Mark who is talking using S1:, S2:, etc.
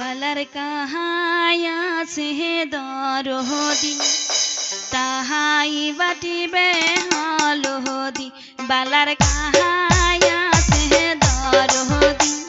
S1: বলার কাহায়া সেহে দরহদি তাহাই বাটিবে হলহদি। বালার কাহায়া সেহে দরহদি